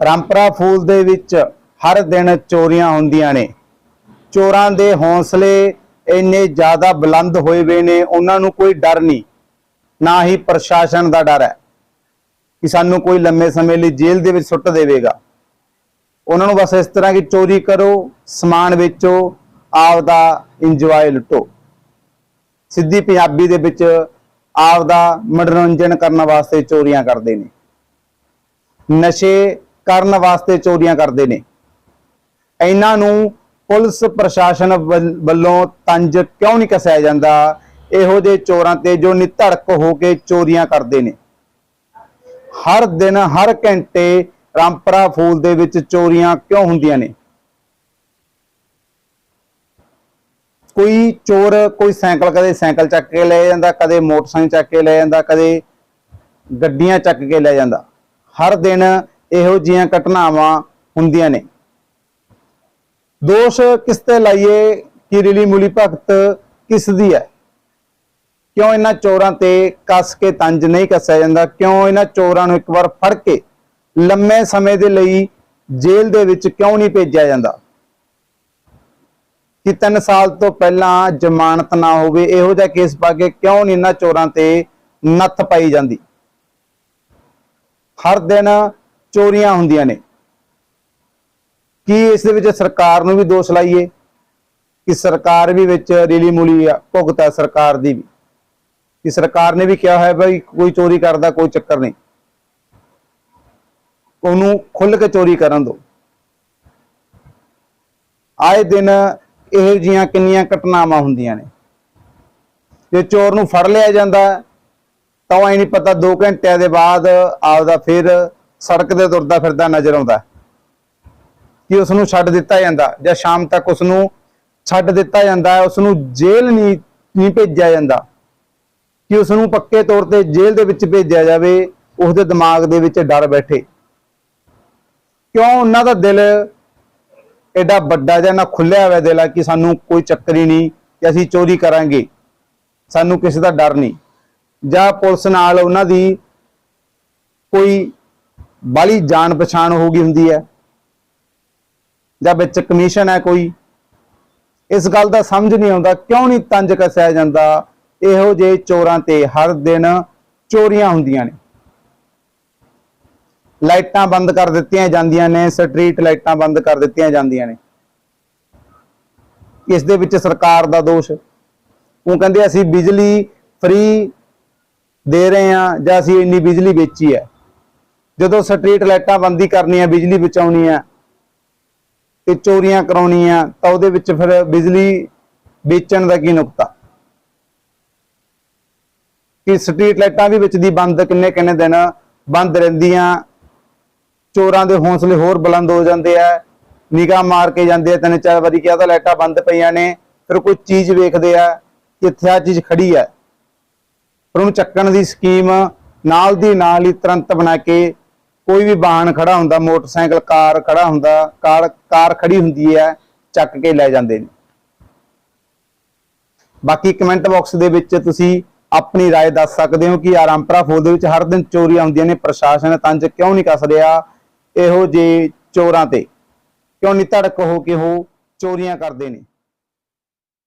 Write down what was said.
ਰਾਮਪਰਾ ਫੂਲ ਦੇ ਵਿੱਚ ਹਰ ਦਿਨ ਚੋਰੀਆਂ ਹੁੰਦੀਆਂ ਨੇ। ਚੋਰਾਂ ਦੇ ਹੌਸਲੇ ਇੰਨੇ ਜ਼ਿਆਦਾ ਬੁਲੰਦ ਹੋਏ ਵੇ ਨੇ, ਉਹਨਾਂ ਨੂੰ ਕੋਈ ਡਰ ਨਹੀਂ, ਨਾ ਹੀ ਪ੍ਰਸ਼ਾਸਨ ਦਾ ਡਰ ਹੈ ਕਿ ਸਾਨੂੰ ਕੋਈ ਲੰਮੇ ਸਮੇਂ ਲਈ ਜੇਲ੍ਹ ਦੇ ਵਿੱਚ ਸੁੱਟ ਦੇਵੇਗਾ। ਉਹਨਾਂ ਨੂੰ ਬਸ ਇਸ ਤਰ੍ਹਾਂ ਕਿ ਚੋਰੀ ਕਰੋ, ਸਮਾਨ ਵੇਚੋ ਆਪਦਾ ਇੰਜੋਏ ਲੁੱਟੋ। ਸਿੱਧੀ ਪੰਜਾਬੀ ਦੇ ਵਿੱਚ ਆਪਦਾ ਮਨੋਰੰਜਨ ਕਰਨ ਵਾਸਤੇ ਚੋਰੀਆਂ ਕਰਦੇ ਨੇ। ਨਸ਼ੇ ਕਰਨ ਵਾਸਤੇ ਚੋਰੀਆਂ ਕਰਦੇ ਨੇ। ਇਹਨਾਂ ਨੂੰ ਪੁਲਿਸ ਪ੍ਰਸ਼ਾਸਨ ਵੱਲੋਂ ਤੰਜ ਕਿਉਂ ਨਹੀਂ ਕਸਿਆ ਜਾਂਦਾ? ਇਹੋ ਜਿਹੇ ਚੋਰਾਂ ਤੇ ਜੋ ਨਿਧੜਕ ਹੋ ਕੇ ਚੋਰੀਆਂ ਕਰਦੇ ਨੇ। ਹਰ ਦਿਨ, ਹਰ ਘੰਟੇ ਰਾਮਪਰਾ ਫੂਲ ਦੇ ਵਿੱਚ ਚੋਰੀਆਂ ਕਿਉਂ ਹੁੰਦੀਆਂ ਨੇ? ਕੋਈ ਚੋਰ ਕੋਈ ਸਾਈਕਲ ਕਦੇ ਸਾਈਕਲ ਚੱਕ ਕੇ ਲੈ ਜਾਂਦਾ, ਕਦੇ ਮੋਟਰਸਾਈਕਲ ਚੱਕ ਕੇ ਲੈ ਜਾਂਦਾ, ਕਦੇ ਗੱਡੀਆਂ ਚੱਕ ਕੇ ਲੈ ਜਾਂਦਾ। ਹਰ ਦਿਨ ਇਹੋ ਜੀਆਂ ਘਟਨਾਵਾਂ ਹੁੰਦੀਆਂ ਨੇ। ਦੋਸ਼ ਕਿਸ ਤੇ ਲਾਈਏ ਕਿ ਰੀਲੀ ਮੁਲੀ ਭਗਤ ਕਿਸ ਦੀ ਹੈ? ਕਿਉਂ ਇਹਨਾਂ ਚੋਰਾਂ ਤੇ ਕੱਸ ਕੇ ਤੰਜ ਨਹੀਂ ਕੱਸਿਆ ਜਾਂਦਾ? ਕਿਉਂ ਇਹਨਾਂ ਚੋਰਾਂ ਨੂੰ ਇੱਕ ਵਾਰ ਫੜ ਕੇ ਲੰਮੇ ਸਮੇਂ ਦੇ ਲਈ ਜੇਲ੍ਹ ਦੇ ਵਿੱਚ ਕਿਉਂ ਨਹੀਂ ਭੇਜਿਆ ਜਾਂਦਾ? ਕਿ 3 ਸਾਲ ਤੋਂ ਪਹਿਲਾਂ ਜ਼ਮਾਨਤ ਨਾ ਹੋਵੇ, ਇਹੋ ਜਿਹਾ ਕੇਸ ਪਾ ਕੇ ਕਿਉਂ ਨਹੀਂ ਇਹਨਾਂ ਚੋਰਾਂ ਤੇ ਨੱਥ ਪਾਈ ਜਾਂਦੀ? ਹਰ ਦਿਨ ਚੋਰੀਆਂ ਹੁੰਦੀਆਂ ਨੇ। ਕੀ ਇਸ ਦੇ ਵਿੱਚ ਸਰਕਾਰ ਨੂੰ ਵੀ ਦੋਸ਼ ਲਾਈਏ? ਕਿ ਸਰਕਾਰ ਵੀ ਵਿੱਚ ਰੀਲੀ ਮੂਲੀ ਆ, ਸਰਕਾਰ ਦੀ ਵੀ। ਕਿ ਸਰਕਾਰ ਨੇ ਵੀ ਕਿਹਾ ਹੈ ਬਈ ਕੋਈ ਚੋਰੀ ਕਰਦਾ ਕੋਈ ਚੱਕਰ ਨਹੀਂ। ਉਹਨੂੰ ਖੁੱਲ ਕੇ ਚੋਰੀ ਕਰਨ ਦੋ ਆਏ ਦਿਨ ਇਹੋ ਜੀਆਂ ਕਿੰਨੀਆਂ ਘਟਨਾਵਾਂ ਹੁੰਦੀਆਂ ਨੇ। ਜੇ ਚੋਰ ਨੂੰ ਫੜ ਲਿਆ ਜਾਂਦਾ ਤਾਂ ਐ ਨਹੀਂ ਪਤਾ 2 ਘੰਟਿਆਂ ਦੇ ਬਾਅਦ ਆਪਦਾ ਫਿਰ ਸੜਕ ਤੇ ਤੁਰਦਾ ਫਿਰਦਾ ਨਜ਼ਰ ਆਉਂਦਾ ਕਿ ਉਸ ਨੂੰ ਛੱਡ ਦਿੱਤਾ ਜਾਂਦਾ ਜਾਂ ਸ਼ਾਮ ਤੱਕ ਉਸ ਨੂੰ ਛੱਡ ਦਿੱਤਾ ਜਾਂਦਾ ਹੈ। ਉਸ ਨੂੰ ਜੇਲ੍ਹ ਨਹੀਂ ਨਹੀਂ ਭੇਜਿਆ ਜਾਂਦਾ। ਕਿ ਉਸ ਨੂੰ ਪੱਕੇ ਤੌਰ ਤੇ ਜੇਲ੍ਹ ਦੇ ਵਿੱਚ ਭੇਜਿਆ ਜਾਵੇ ਉਸ ਦੇ ਦਿਮਾਗ ਦੇ ਵਿੱਚ ਡਰ ਬੈਠੇ। ਕਿਉਂ ਉਹਨਾਂ ਦਾ ਦਿਲ ਐਡਾ ਵੱਡਾ ਜਾਂ ਨਾ ਖੁੱਲਿਆ ਹੋਇਆ ਦਿਲ ਆ ਕਿ ਸਾਨੂੰ ਕੋਈ ਚੱਕਰ ਹੀ ਨਹੀਂ ਕਿ ਅਸੀਂ ਚੋਰੀ ਕਰਾਂਗੇ? ਸਾਨੂੰ ਕਿਸੇ ਦਾ ਡਰ ਨਹੀਂ। ਜਾਂ ਪੁਲਿਸ ਨਾਲ ਉਹਨਾਂ ਦੀ ਕੋਈ ਬਾਲੀ ਜਾਣ ਪਛਾਣ ਹੋ ਗਈ ਹੁੰਦੀ ਹੈ। ਜਾਂ ਵਿੱਚ ਕਮਿਸ਼ਨ ਹੈ ਕੋਈ। ਇਸ ਗੱਲ ਦਾ ਸਮਝ ਨਹੀਂ ਆਉਂਦਾ, ਕਿਉਂ ਨਹੀਂ ਤੰਜ ਕਸਿਆ ਜਾਂਦਾ। ਇਹੋ ਜਿਹੇ ਚੋਰਾਂ ਤੇ ਹਰ ਦਿਨ ਚੋਰੀਆਂ ਹੁੰਦੀਆਂ ਨੇ। ਲਾਈਟਾਂ ਬੰਦ ਕਰ ਦਿੱਤੀਆਂ ਜਾਂਦੀਆਂ ਨੇ ਸਟਰੀਟ ਲਾਈਟਾਂ ਬੰਦ ਕਰ ਦਿੱਤੀਆਂ ਜਾਂਦੀਆਂ ਨੇ। ਇਸ ਦੇ ਵਿੱਚ ਸਰਕਾਰ ਦਾ ਦੋਸ਼। ਉਹ ਕਹਿੰਦੇ, ਅਸੀਂ ਬਿਜਲੀ ਫ੍ਰੀ ਦੇ ਰਹੇ ਹਾਂ ਜਾਂ ਅਸੀਂ ਇੰਨੀ ਬਿਜਲੀ ਵੇਚੀ ਹੈ। ਜਦੋਂ ਸਟਰੀਟ ਲਾਈਟਾਂ ਬੰਦੀ ਕਰਨੀ ਹੈ ਬਿਜਲੀ ਬਚਾਉਣੀ ਹੈ ਤੇ ਚੋਰੀਆਂ ਕਰਾਉਣੀਆਂ, ਤਾਂ ਉਹਦੇ ਵਿੱਚ ਫਿਰ ਬਿਜਲੀ ਵੇਚਣ ਦਾ ਕੀ ਨੁਕਤਾ? ਕਿ ਸਟਰੀਟ ਲਾਈਟਾਂ ਵੀ ਵਿੱਚ ਦੀ ਬੰਦ ਕਿੰਨੇ ਕਿੰਨੇ ਦਿਨ ਬੰਦ ਰਹਿੰਦੀਆਂ, ਚੋਰਾਂ ਦੇ ਹੌਸਲੇ ਹੋਰ ਬੁਲੰਦ ਹੋ ਜਾਂਦੇ ਆ, ਨਿਗਾਹ ਮਾਰ ਕੇ ਜਾਂਦੇ ਆ ਤਿੰਨ ਚਾਰ ਵਾਰੀ ਕਿਹਾ ਤਾਂ ਲਾਈਟਾਂ ਬੰਦ ਪਈਆਂ ਨੇ, ਫਿਰ ਕੋਈ ਚੀਜ਼ ਵੇਖਦੇ ਆ ਕਿ ਇੱਥੇ ਆ ਚੀਜ਼ ਖੜੀ ਹੈ ਫਿਰ ਉਹਨੂੰ ਚੱਕਣ ਦੀ ਸਕੀਮ ਨਾਲ ਦੀ ਨਾਲ ਹੀ ਤੁਰੰਤ ਬਣਾ ਕੇ ਕੋਈ ਵੀ ਵਾਹਨ ਖੜਾ ਹੁੰਦਾ ਮੋਟਰਸਾਈਕਲ ਕਾਰ ਖੜਾ ਹੁੰਦਾ ਕਾਰ ਕਾਰ ਖੜੀ ਹੁੰਦੀ ਹੈ ਚੱਕ ਕੇ ਲੈ ਜਾਂਦੇ ਨੇ ਬਾਕੀ ਕਮੈਂਟ ਬਾਕਸ ਦੇ ਵਿੱਚ ਤੁਸੀਂ ਆਪਣੀ رائے ਦੱਸ ਸਕਦੇ ਹੋ ਕਿ ਆਰਾਮਪਰਾ ਫੂਲ ਦੇ ਵਿੱਚ ਹਰ ਦਿਨ ਚੋਰੀਆਂ ਹੁੰਦੀਆਂ ਨੇ ਪ੍ਰਸ਼ਾਸਨ ਤੰਜ ਕਿਉਂ ਨਹੀਂ ਕੱਸ ਰਿਹਾ ਇਹੋ ਜੇ ਚੋਰਾਂ ਤੇ ਕਿਉਂ ਨਹੀਂ ਧੜਕ ਹੋ ਕੇ ਉਹ ਚੋਰੀਆਂ ਕਰਦੇ ਨੇ